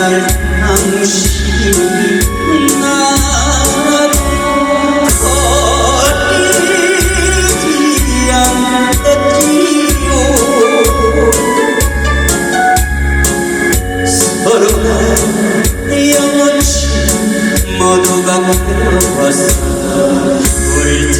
당신, 나를 버리지 않겠지요. 서로가 영원히 모두가 괴로워서 울지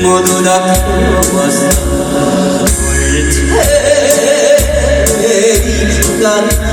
모두 다 태워서 올 테니까